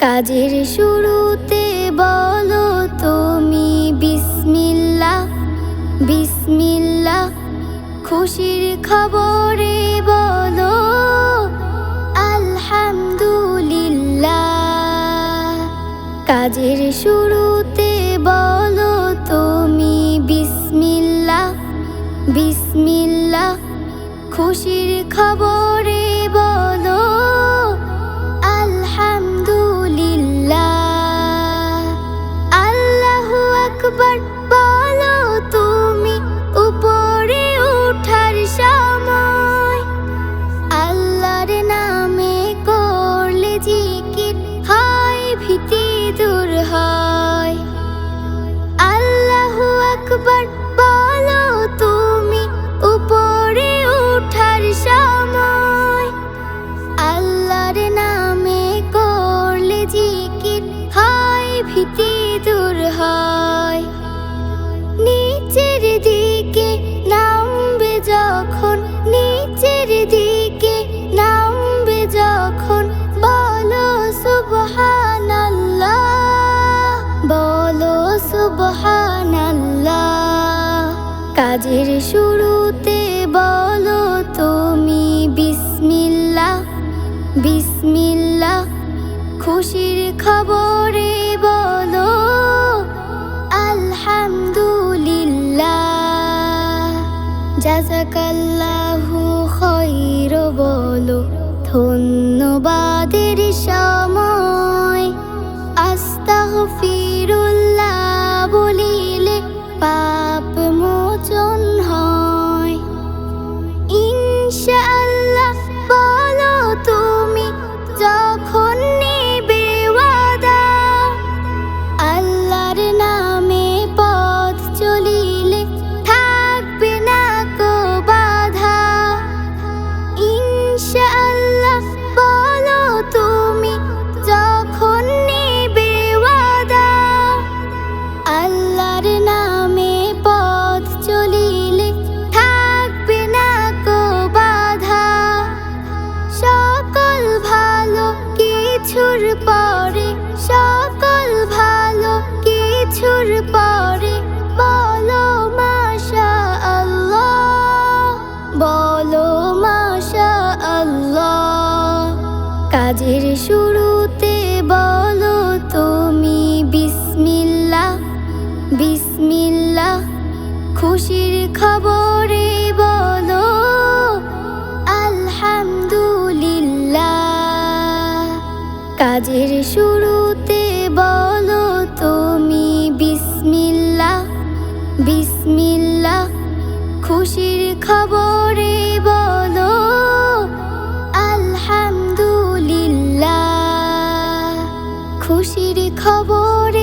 কাজের শুরুতে বলো তুমি বিসমিল্লা বিসমিল্লা খুশির খবরে বলো, আলহামদুলিল্লাহ। কাজের শুরুতে বলো তুমি বিসমিল্লা বিসমিল্লা খুশির খবরে 빛이 কাজের শুরুতে বলো তুমি বিসমিল্লা বিসমিল্লা খুশির খবরে বলো আলহামদুলিল্লাহ। জাজাকাল্লাহু বলো ধন্যবাদের সময় কিছুর পরে, সকল ভালো কিছুর পরে, বলো মাশা আল্লাহ বলো মাশা আল্লাহ কাজের শুরুতে বলো তুমি বিসমিল্লা বিসমিল্লা খুশির খবরে বলো কাজের শুরুতে বলো তুমি বিসমিল্লা বিসমিল্লা খুশির খবরে বলো আলহামদুলিল্লাহ। খুশির খবর